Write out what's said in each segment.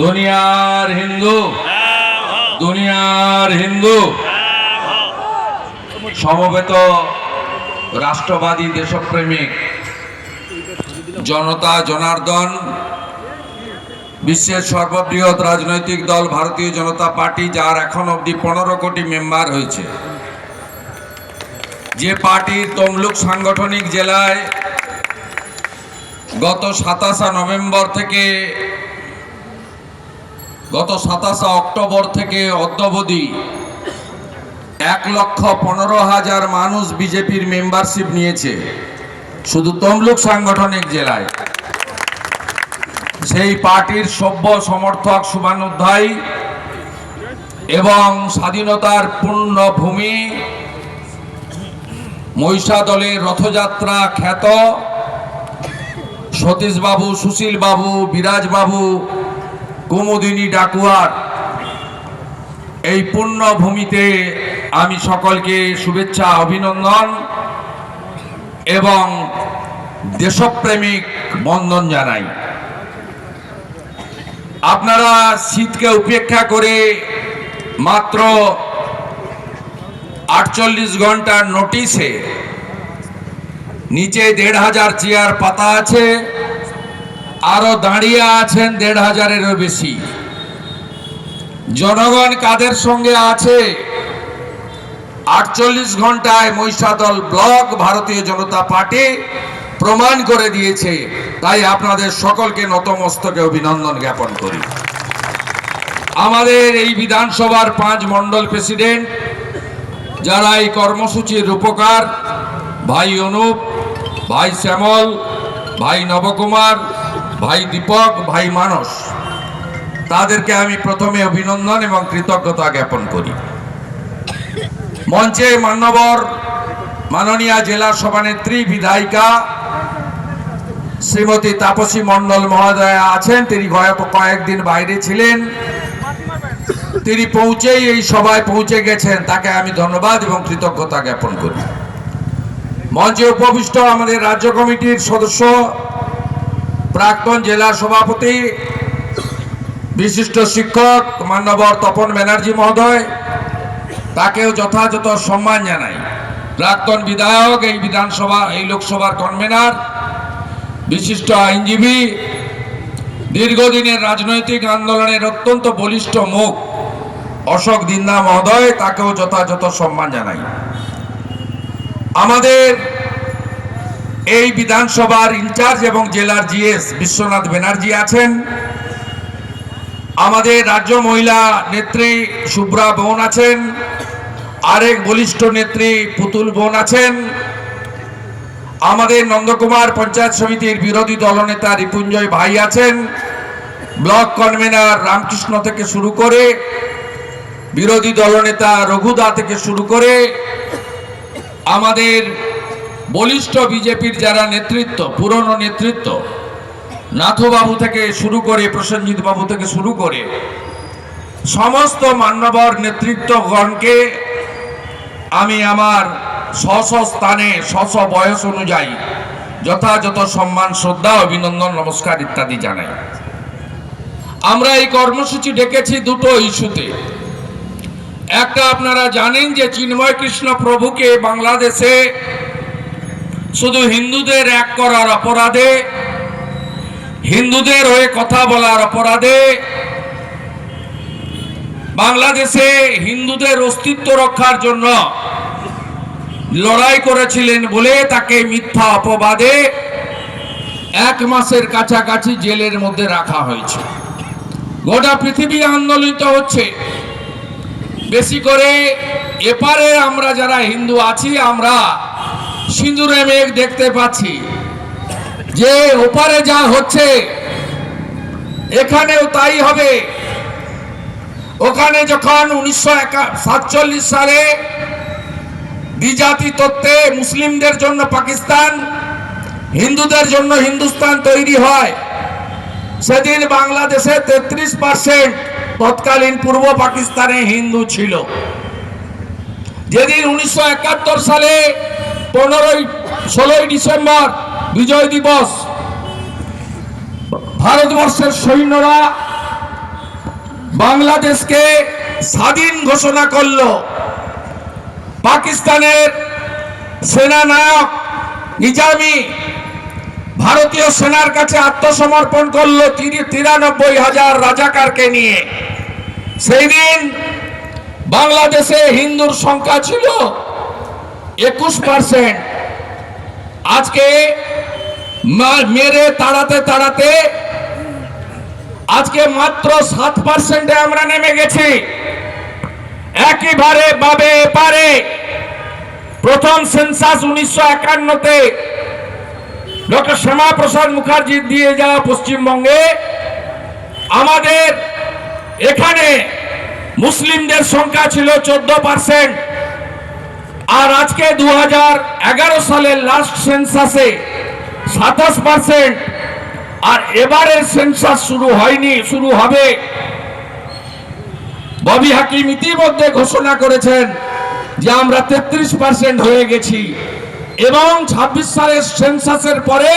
দুনিয়ার হিন্দু দুনিয়ার হিন্দু, সমবেত রাষ্ট্রবাদী দেশপ্রেমিক জনতা জনার্দন, বিশ্বের সর্ববৃহৎ রাজনৈতিক দল ভারতীয় জনতা পার্টি, যার এখন অবধি পনেরো কোটি মেম্বার হয়েছে। যে পার্টির তমলুক সাংগঠনিক জেলায় গত সাতাশা নভেম্বর থেকে, গত সাতাশা অক্টোবর থেকে অদ্যাবধি এক লক্ষ পনেরো হাজার মানুষ বিজেপির মেম্বারশিপ নিয়েছে, শুধু তমলুক সাংগঠনিক জেলায়। সেই পার্টির সভ্য সমর্থক শুভানুধ্যায়ী এবং স্বাধীনতার পূর্ণ ভূমি মহিষাদলের রথযাত্রা খ্যাত সতীশবাবু, সুশীলবাবু, বিরাজবাবু, কুমুদিনী ডাকুয়ার, এই পুণ্যভূমিতে আমি সকলকে শুভেচ্ছা, অভিনন্দন এবং দেশপ্রেমিক বন্দন জানাই। আপনারা শীতকে উপেক্ষা করে মাত্র আটচল্লিশ ঘণ্টার নোটিশে নিচে দেড় হাজার চেয়ার পাতা আছে, আরও দাঁড়িয়ে আছেন দেড় হাজারেরও বেশি। জনগণ কাদের সঙ্গে আছে? আটচল্লিশ ঘন্টায় মহিষাদল ব্লক ভারতীয় জনতা পার্টি প্রমাণ করে দিয়েছে। তাই আপনাদের সকলকে নতমস্তকে অভিনন্দন জ্ঞাপন করি। আমাদের এই বিধানসভার পাঁচ মণ্ডল প্রেসিডেন্ট, যারা এই কর্মসূচির রূপকার, ভাই অনুপ ভাই শ্যামল, ভাই নবকুমার, ভাই দীপক, ভাই মানস। তাদেরকে আমি প্রথমে অভিনন্দন এবং কৃতজ্ঞতা জ্ঞাপন করি। মঞ্চে মান্যবর মাননীয় জেলা সভানেত্রী, বিধায়িকা শ্রীমতী তাপসী মণ্ডল মহোদয়া আছেন। তিনি কয়েক- কয়েকদিন বাইরে ছিলেন। তিনি পৌঁছেই এই সভায় পৌঁছে গেছেন। তাকে আমি ধন্যবাদ এবং কৃতজ্ঞতা জ্ঞাপন করি। মঞ্চে উপবিষ্ট আমাদের রাজ্য কমিটির সদস্য, প্রাক্তন জেলা সভাপতি, বিশিষ্ট শিক্ষক মান্যবর তপন ব্যানার্জি মহোদয়, তাকেও যথাযথ সম্মান জানাই। প্রাক্তন বিধায়ক এই বিধানসভা, এই লোকসভার কনভেনার, বিশিষ্ট আইনজীবী, দীর্ঘদিনের রাজনৈতিক আন্দোলনের অত্যন্ত বলিষ্ঠ মুখ অশোক দিন্দা মহোদয়, তাকেও যথাযথ সম্মান জানাই। আমাদের এই বিধানসভার ইনচার্জ এবং জেলার জিএস বিশ্বনাথ ব্যানার্জি আছেন। আমাদের রাজ্য মহিলা নেত্রী শুভ্রা বোন আছেন। আরেক বলিষ্ঠ নেত্রী পুতুল বোন আছেন। আমাদের নন্দকুমার পঞ্চায়েত সমিতির বিরোধী দলনেতা রিপুঞ্জয় ভাই আছেন। ব্লক কনভেনার রামকৃষ্ণ থেকে শুরু করে বিরোধী দলনেতা রঘুদা থেকে শুরু করে আমাদের বলিষ্ঠ বিজেপির যারা নেতৃত্ব, পুরনো নেতৃত্ব, নাথবাবু থেকে শুরু করে প্রসেনজিৎ বাবু থেকে শুরু করে, সমস্ত মান্যবর নেতৃত্বগণকে আমি আমার স্ব স্থানে স্ব বয়স অনুযায়ী যথাযথ সম্মান, শ্রদ্ধা, অভিনন্দন, নমস্কার ইত্যাদি জানাই। আমরা এই কর্মসূচি ডেকেছি দুটো ইস্যুতে। একটা আপনারা জানেন যে চিন্ময় কৃষ্ণ প্রভুকে বাংলাদেশে শুধু হিন্দুদের এক করার অপরাধে, হিন্দুদের হয়ে কথা বলার অপরাধে, বাংলাদেশে হিন্দুদের অস্তিত্ব রক্ষার জন্য লড়াই করেছিলেন বলে তাকে মিথ্যা অপবাদে এক মাসের কাছাকাছি জেলের মধ্যে রাখা হয়েছে। গোটা পৃথিবী আন্দোলিত হচ্ছে। বেশি করে এপারে আমরা যারা হিন্দু আছি, আমরা সিঁদুরে মেঘ দেখতে পাচ্ছি। যে ওপারে যা হচ্ছে, এখানেও তাই হবে। ওখানে যখন উনিশশো সাতচল্লিশ সালে দ্বিজাতি তত্ত্বে মুসলিমদের জন্য পাকিস্তান, হিন্দুদের জন্য হিন্দুস্তান তৈরি হয়, সেদিন বাংলাদেশে তেত্রিশ পার্সেন্ট তৎকালীন পূর্ব পাকিস্তানে হিন্দু ছিল। যেদিন উনিশশো একাত্তর সালে পনেরোই, ষোলোই ডিসেম্বর বিজয় দিবস, ভারতবর্ষের সৈন্যরা বাংলাদেশকে স্বাধীন ঘোষণা করল। পাকিস্তানের সেনানায়ক নিজামি ভারতীয় সেনার কাছে আত্মসমর্পণ করল তিরি- তিরানব্বই হাজার রাজাকারকে নিয়ে। সেই দিন বাংলাদেশে হিন্দুর সংখ্যা ছিল একুশ পার্সেন্ট আজকে মেরে তাড়াতে তাড়াতে আজকে মাত্র সাত পার্সেন্টে আমরা নেমে গেছি। একইবারে বাবে এপারে প্রথম সেন্সাস উনিশশো একান্নতে ডক্টর শ্যামা প্রসাদ মুখার্জি দিয়ে যাওয়া পশ্চিমবঙ্গে, আমাদের এখানে মুসলিমদের সংখ্যা ছিল চোদ্দ পার্সেন্ট। আর আজকে দুহাজার এগারো সালের লাস্ট সেন্সাসে সাতাশ পার্সেন্ট। আর এবারের সেন্সাস শুরু হয়নি, শুরু হবে। ববি হাকিম ইতিমধ্যে ঘোষণা করেছেন যে আমরা তেত্রিশ পার্সেন্ট হয়ে গেছি। এবং ছাব্বিশ সালের সেন্সাসের পরে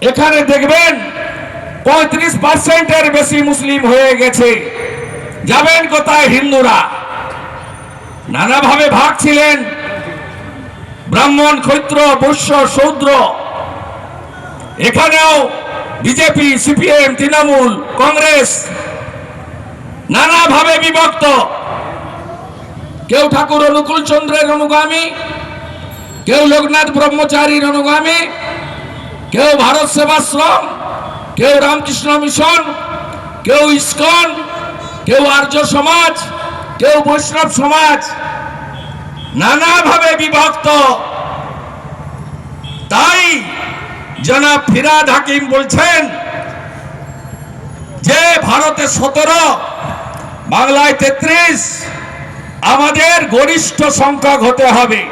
এখানে দেখবেন পঁয়ত্রিশ পার্সেন্টের বেশি মুসলিম হয়ে গেছে। যাবেন কোথায় হিন্দুরা? নানাভাবে ভাগ ছিলেন ব্রাহ্মণ ক্ষৈত্র বৈশ্য, শৌদ্র। এখানেও বিজেপি, সিপিএম, তৃণমূল, কংগ্রেস নানাভাবে বিভক্ত। কেউ ঠাকুর অনুকূল চন্দ্রের অনুগামী কেউ লোকনাথ ব্রহ্মচারীর অনুগামী কেউ ভারত সেবাশ্রম, কেউ রামকৃষ্ণ মিশন, কেউ ইস্কন, কেউ আর্য সমাজ, কেউ বৈষ্ণব সমাজ, নানাভাবে বিভক্ত। তাই জনাব ফিরাদ হাকিম বলছেন যে, ভারতে সতেরো, বাংলায় তেত্রিশ, আমাদের গরিষ্ঠ সংখ্যক হতে হবে।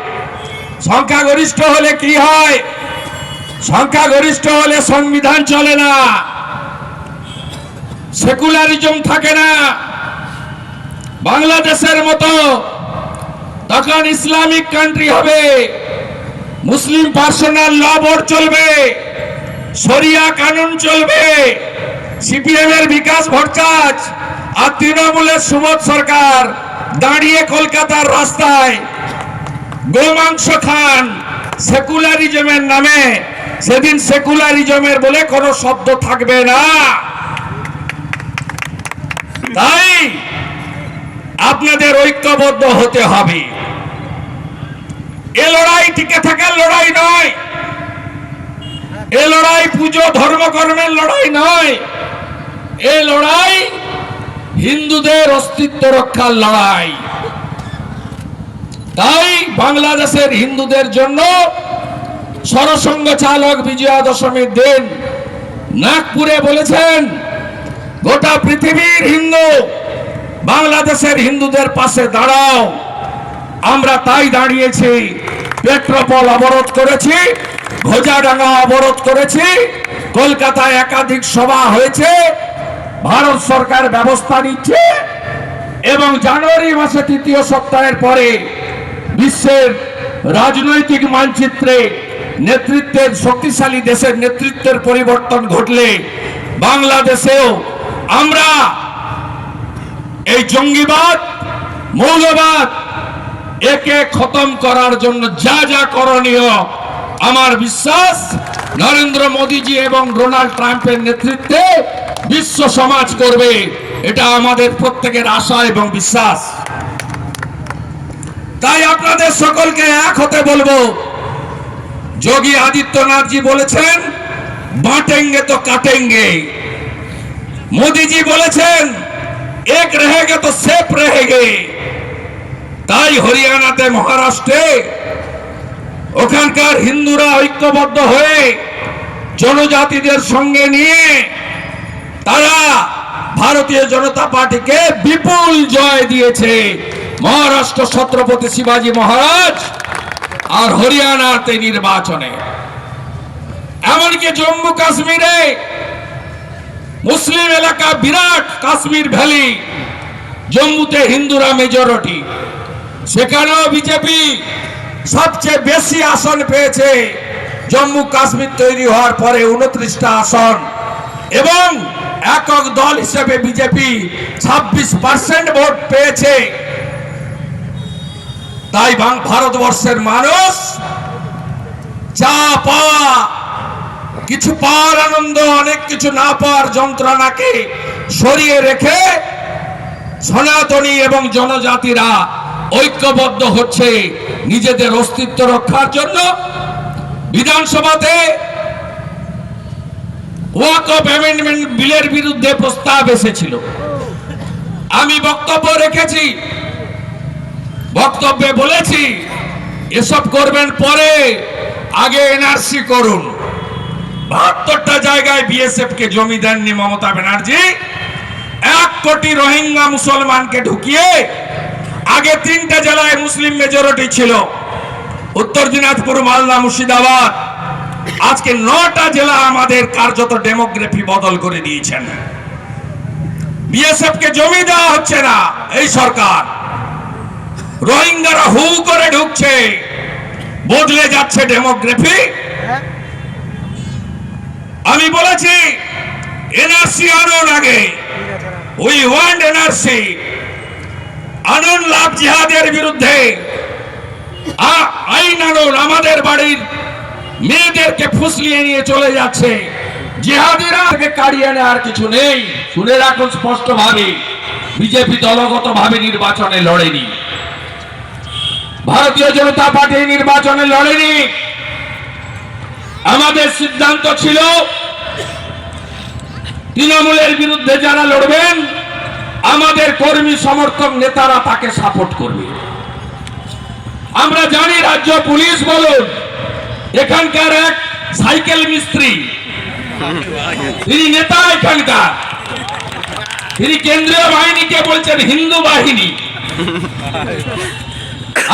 সংখ্যাগরিষ্ঠ হলে কি হয়? সংখ্যাগরিষ্ঠ হলে সংবিধান চলে না। সেকুলারিজম থাকে না। বাংলাদেশের মতো তখন ইসলামিক কান্ট্রি হবে। মুসলিম পার্সোনাল ল বোর্ড চলবে। শরিয়া কানুন চলবে। সিপিএম এর বিকাশ ভট্টাচ আর তৃণমূলের সুবোধ সরকার দাঁড়িয়ে কলকাতার রাস্তায় গোমাংস খান সেকুলারিজমের নামে। সেদিন সেকুলারিজমের বলে কোনো শব্দ থাকবে না। তাই আপনাদের ঐক্যবদ্ধ হতে হবে। এ লড়াই টিকে থাকার লড়াই নয়। এ লড়াই পুজো ধর্মকর্মের লড়াই নয়। এ লড়াই হিন্দুদের অস্তিত্ব রক্ষার লড়াই। তাই বাংলাদেশের হিন্দুদের জন্য সরসংঘ চালক বিজয়া দশমীর দিন নাগপুরে বলেছেন, গোটা পৃথিবীর হিন্দু বাংলাদেশের হিন্দুদের পাশে দাঁড়াও। আমরা তাই দাঁড়িয়েছি, পেট্রোপল অবরোধ করেছি ঘোজাডাঙ্গা অবরোধ করেছি, কলকাতায় একাধিক সভা হয়েছে, ভারত সরকার ব্যবস্থা নিচ্ছে এবং জানুয়ারি মাসে তৃতীয় সপ্তাহের পরে বিশ্বের রাজনৈতিক মানচিত্রে নেতৃত্বের শক্তিশালী দেশের নেতৃত্বের পরিবর্তন ঘটলে বাংলাদেশেও আমরা এই জঙ্গিবাদ, মৌলবাদ একে খতম করার জন্য যা যা করণীয়, আমার বিশ্বাস নরেন্দ্র মোদীজি এবং ডোনাল্ড ট্রাম্পের নেতৃত্বে বিশ্ব সমাজ করবে, এটা আমাদের প্রত্যেকের আশা এবং বিশ্বাস। তাই আপনাদের সকলকে এক হতে বলব। যোগী আদিত্যনাথজি বলেছেন, বাটেঙ্গে তো কাটেঙ্গে। মোদিজি বলেছেন, এক রেহেগে তো সেফ রেহেগে। তাই হরিয়ানাতে মহারাষ্ট্রে ওখানকার হিন্দুরা ঐক্যবদ্ধ হয়ে জনজাতিদের সঙ্গে নিয়ে তারা ভারতীয় জনতা পার্টিকে বিপুল জয় দিয়েছে। মহারাষ্ট্র ছত্রপতি শিবাজী মহারাজ আর হরিয়ানাতে নির্বাচনে। এমনকি জম্মু কাশ্মীরে মুসলিম এলাকা বিরাট কাশ্মীর ভ্যালি, জম্মুতে হিন্দুরা মেজরিটি সেখানেও বিজেপি সবচেয়ে বেশি আসন পেয়েছে জম্মু কাশ্মীর তৈরি হওয়ার পরে উনত্রিশটা আসন। এবং একক দল হিসেবে বিজেপি ছাব্বিশ পার্সেন্ট ভোট পেয়েছে। তাই ভারতবর্ষের মানুষ যা পাওয়া, কিছু পাওয়ার আনন্দ, অনেক কিছু না পাওয়ার যন্ত্রণাকে সরিয়ে রেখে সনাতনী এবং জনজাতিরা ঐক্যবদ্ধ হচ্ছে নিজেদের অস্তিত্ব রক্ষার জন্য। বিধানসভাতে ওয়াক অফ অ্যামেন্ডমেন্ট বিলের বিরুদ্ধে প্রস্তাব এসেছিল। আমি বক্তব্য রেখেছি। বক্তব্যে বলেছি, এসব করবেন পরে আগে এনআরসি করুন। বাহাত্তরটা জায়গায় বিএসএফ কে জমি দেননি মমতা ব্যানার্জি। এক কোটি রোহিঙ্গা মুসলমানকে ঢুকিয়ে আগে তিনটা জেলায় মুসলিম মেজরিটি ছিল। উত্তর দিনাজপুর, মালদা, মুর্শিদাবাদ। আজকে নটা জেলা আমাদের কার্যত ডেমোগ্রাফি বদল করে দিয়েছেন। বিএসএফ কে জমি দেওয়া হচ্ছে না, এই সরকার। রোহিঙ্গারা হু করে ঢুকছে। বদলে যাচ্ছে ডেমোগ্রাফি? আমি বলেছি এনআরসি আনুন আগে। We want NRC. আনুন লাভ জিহাদের বিরুদ্ধে। আইন আনুন আমাদের বাড়ির মেয়েদেরকে ফুসলিয়ে নিয়ে চলে যাচ্ছে। জিহাদিরা কাড়িয়ে নেওয়ার কিছু নেই। শুনে রাখুন স্পষ্ট ভাবে বিজেপি দলগত ভাবে নির্বাচনে লড়েনি। ভারতীয় জনতা পার্টি নির্বাচনে লড়েনি। আমাদের সিদ্ধান্ত ছিল, তৃণমূলের বিরুদ্ধে যারা লড়বেন, আমাদের কর্মী সমর্থক নেতারা তাকে সাপোর্ট করবে। আমরা জানি রাজ্য পুলিশ বলুন, এখানকার এক সাইকেল মিস্ত্রি, তিনি নেতা এখানকার। তিনি কেন্দ্রীয় বাহিনীকে বলছেন হিন্দু বাহিনী।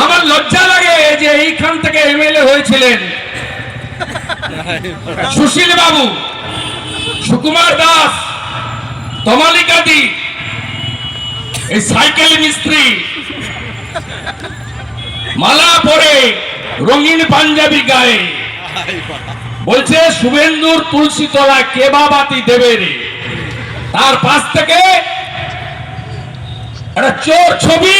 আমার লজ্জা লাগে যে এইখান থেকে এমএলএ হয়েছিলেন। সুশীল বাবু, সুকুমার দাস তমালিকাদি এই সাইকেল মিস্ত্রি, মালা পরে রঙিন পাঞ্জাবি গায়ে। বলছে, শুভেন্দুর তুলসী তলা কেবাবাতি দেবে তার পাশ থেকে একটা চোর ছবি,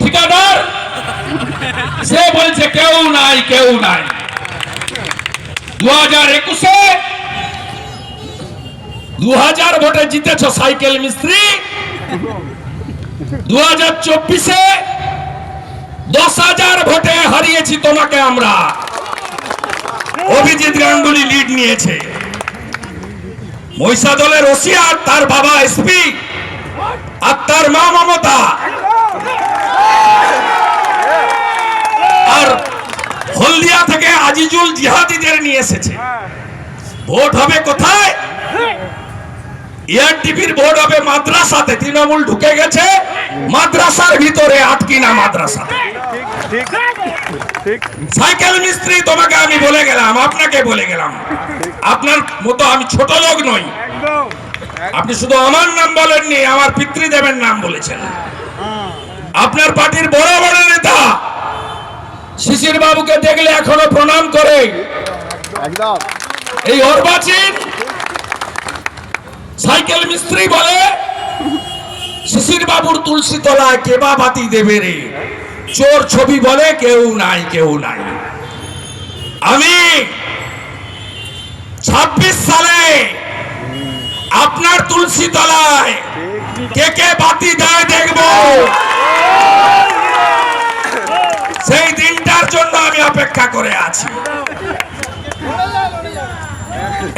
ঠিকাদার সে বলছে, কেউ নাই কেউ নাই। দু হাজার একুশে দু হাজার ভোটে জিতেছ সাইকেল মিস্ত্রি। দু হাজার চব্বিশে দশ হাজার ভোটে হারিয়েছি তোমাকে আমরা। অভিজিৎ গাঙ্গুলি লিড নিয়েছে। মহিষা দলের ওসিয়ার, তার বাবা এসপি আর তার মা মমতা আর হলদিয়া থেকে আজিজুল জিহাদিদের নিয়ে এসেছে। ভোট হবে কোথায়? এআরটিভির ভোট হবে মাদ্রাসাতে। তৃণমূল ঢুকে গেছে মাদ্রাসার ভিতরে আটকিনা মাদ্রাসাতে ঠিক ঠিক সাইকেল মিস্ত্রি তোমাকে আমি বলে গেলাম আপনাকে বলে গেলাম। আপনার মতো আমি ছোট লোক নই। আপনি শুধু আমার নাম বলেননি আমার পিতৃদেবের নাম বলেছেন। আপনার পার্টির বড় বড় নেতা শিশির বাবুকে দেখলে এখনও প্রণাম করে। এই অর্বাচীন সাইকেল মিস্ত্রি বলে শিশির বাবুর তুলসী তলায় কেবা বাতি দেবে রে। চোর ছবি বলে কেউ নাই কেউ নাই। আমি ছাব্বিশ সালে আপনার তুলসী তলায় কে কে বাতি দেয় দেখব। সেই দিনটার জন্য আমি অপেক্ষা করে আছি।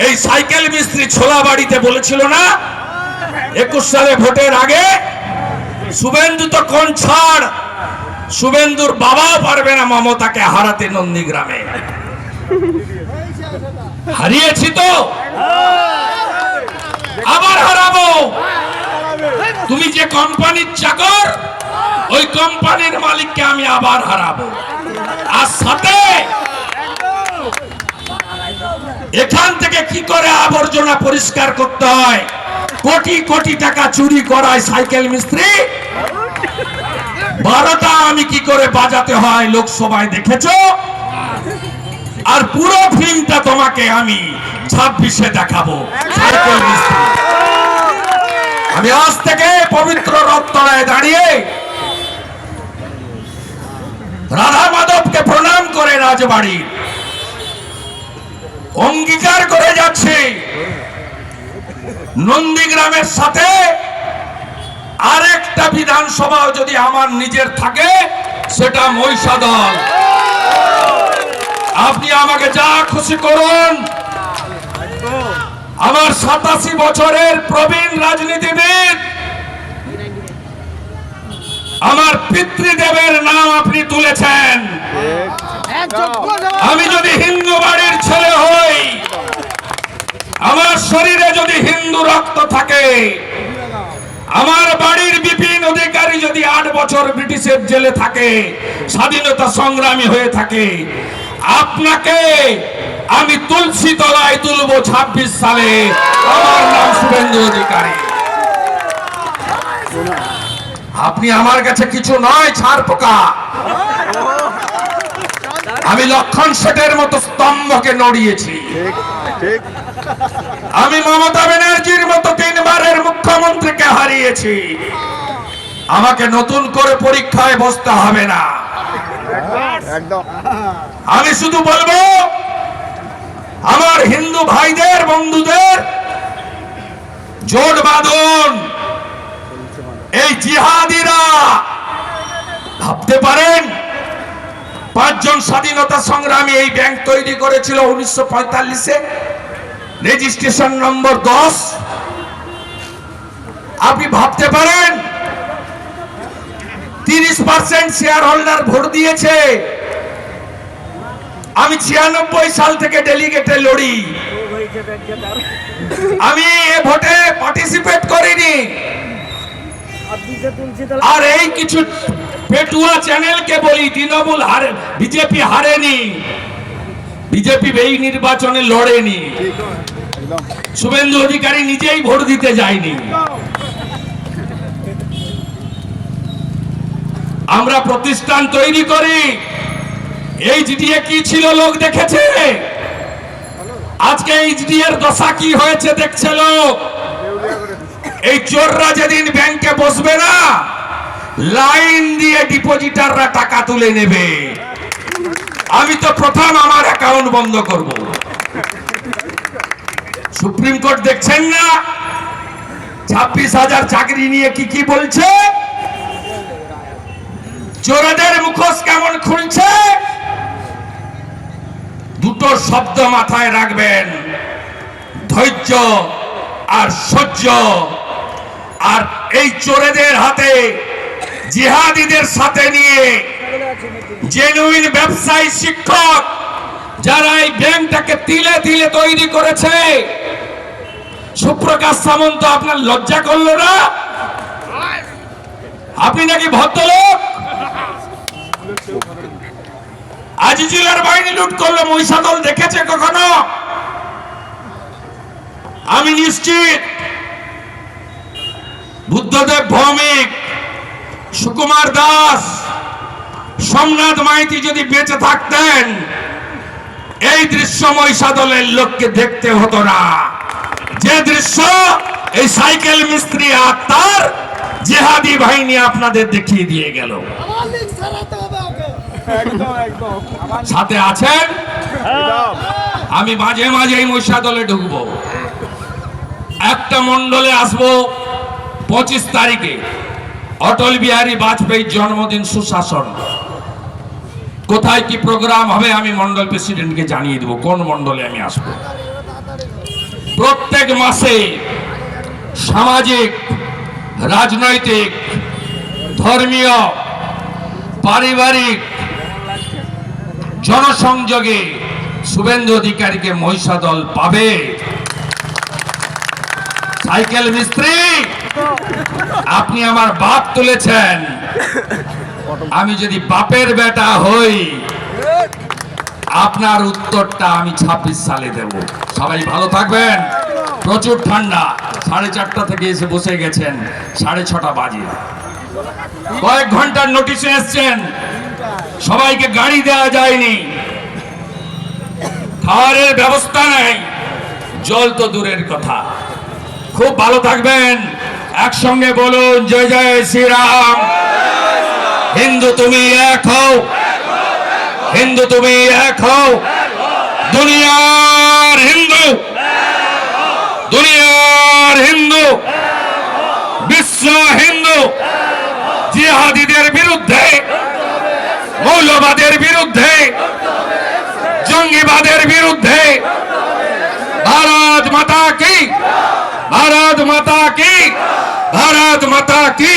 এই সাইকেল মিস্ত্রি ছোলা বাড়িতে বলেছিল না, একুশ সালে ভোটের আগে শুভেন্দু তো কোন ছাড়, শুভেন্দুর বাবাও পারবে না মমতাকে হারাতে নন্দীগ্রামে। হারিয়েছি তো, আবার হারাবো। তুমি যে কোম্পানির চাকর ওই কোম্পানির মালিককে আমি আবার হারাবো। আর সাথে এখান থেকে কি করে আবর্জনা পরিষ্কার করতে হয়? কোটি কোটি টাকা চুরি করায় সাইকেল মিস্ত্রি। বারোটা আমি কি করে বাজাতে হয় লোকসভায় দেখেছ? আর পুরো ফিল্মটা তোমাকে আমি ছাব্বিশে দেখাবো, সাইকেল মিস্ত্রি। আমি আজ থেকে পবিত্র রত্তরায় দাঁড়িয়ে রাধা মাধবকে প্রণাম করে রাজবাড়ি। অঙ্গীকার করে যাচ্ছে। নন্দীগ্রামের সাথে আরেকটা বিধানসভাও যদি আমার নিজের থাকে, সেটা মহিষাদল। আপনি আমাকে যা খুশি করুন, আমার সাতাশি বছরের প্রবীণ রাজনীতিবিদ আমার পিতৃদেবের নাম আপনি তুলেছেন। আমি যদি হিন্দু বাড়ির ছেলে হই, আমার শরীরে যদি হিন্দু রক্ত থাকে, আমার বাড়ির বিপিন অধিকারী যদি আট বছর ব্রিটিশের জেলে থাকে, স্বাধীনতা সংগ্রামী হয়ে থাকে, আপনাকে আমি তুলসী তলায় তুলব ছাব্বিশ সালে। আমার নাম শুভেন্দু অধিকারী। আপনি আমার কাছে কিছু নয় ছাড় পোকা। আমি লক্ষণ শেঠের মতো স্তম্ভকে নড়িয়েছি। আমি মমতা ব্যানার্জির মতো তিনবারের মুখ্যমন্ত্রীকে হারিয়েছি। আমাকে নতুন করে পরীক্ষায় বসতে হবে না। আমি শুধু বলব আমার হিন্দু ভাইদের বন্ধুদের জোট বাঁধন। এই জিহাদিরা, ভাবতে পারেন? পাঁচজন স্বাধীনতা সংগ্রামী এই ব্যাংক তৈরি করেছিল উনিশশো পঁয়তাল্লিশে। রেজিস্ট্রেশন নম্বর দশ। আপনি ভাবতে পারেন? তিরিশ পার্সেন্ট শেয়ার হোল্ডার ভোট দিয়েছে। আমি ছিয়ানব্বই সাল থেকে ডেলিগেটে লড়ি। আমি এ ভোটে পার্টিসিপেট করিনি। আর এই কিছু পেটুয়া চ্যানেলকে বলি তৃণমূল হারে বিজেপি হারেনি। বিজেপি এই নির্বাচনে লড়েনি। শুভেন্দু অধিকারী নিজেই ভোট দিতে যায়নি। আমরা প্রতিষ্ঠান তৈরি করি। এই জিডিএ কি ছিল লোক দেখেছে? আজকে এই জিডিএর দশা কি হয়েছে দেখছে লোক? এই চোররা যেদিন ব্যাংকে বসবে না, লাইন দিয়ে ডিপোজিটাররা টাকা তুলে নেবে। আমি তো প্রথম আমার অ্যাকাউন্ট বন্ধ করব। সুপ্রিম কোর্ট দেখছেন না? ছাব্বিশ হাজার চাকরি নিয়ে কি কি বলছে? চোরেদের মুখোশ কেমন খুলছে? দুটো শব্দ মাথায় রাখবেন, ধৈর্য আর সহ্য। আর এই চোরেদের হাতে জিহাদিদের সাথে নিয়ে জেনুইন ব্যবসায়ী শিক্ষক যারা এই ব্যাংকটাকে তিলে তিলে তৈরি করেছে। সুপ্রকাশ সামন্ত, আপনার লজ্জা করল না? আপনি নাকি ভদ্রলোক? আজিজুলের বাহিনী লুট করল, মহিষাদল দেখেছে কখনো? আমি নিশ্চিত বুদ্ধদেব ভৌমিক, সুকুমার দাস, সোমনাথ মাইতি যদি বেঁচে থাকতেন, এই দৃশ্য মহিষাদলের লোককে দেখতে হতো না। যে দৃশ্য এই সাইকেল মিস্ত্রি আর তার জেহাদি বাহিনী আপনাদের দেখিয়ে দিয়ে গেল। সাথে আছেন? আমি মাঝে মাঝে এই মহিষাদলে ঢুকবো। একটা মন্ডলে আসব। পঁচিশ তারিখে অটল বিহারী বাজপেয়ীর জন্মদিন সুশাসন। কোথায় কি প্রোগ্রাম হবে আমি মন্ডল প্রেসিডেন্টকে জানিয়ে দেবো, কোন মন্ডলে আমি আসব। প্রত্যেক মাসে সামাজিক, রাজনৈতিক, ধর্মীয়, পারিবারিক, জনসংযোগে শুভেন্দু অধিকারীকে মহিষাদল পাবে। সাইকেল মিস্ত্রি! আপনি আমার বাপ তুলেছেন। আমি যদি বাপের বেটা হই, আপনার উত্তরটা আমি ছাব্বিশ সালে দেব। সবাই ভালো থাকবেন। প্রচুর ঠান্ডা। সাড়ে চারটা থেকে এসে বসে গেছেন। সাড়ে ছটা বাজে। কয়েক ঘণ্টার নোটিশে এসছেন। সবাইকে গাড়ি দেওয়া যায়নি। খাওয়ারের ব্যবস্থা নেই। জল তো দূরের কথা। খুব ভালো থাকবেন। একসঙ্গে বলুন, জয় জয় শ্রীরাম। হিন্দু তুমি এক হও। হিন্দু তুমি এক হও। দুনিয়ার হিন্দু। দুনিয়ার হিন্দু। বিশ্ব হিন্দু। জিহাদিদের বিরুদ্ধে, মৌলবাদের বিরুদ্ধে, জঙ্গিবাদের বিরুদ্ধে, ভারত মাতা কি? ভারত মাতা কি? ভারত মাতা কি?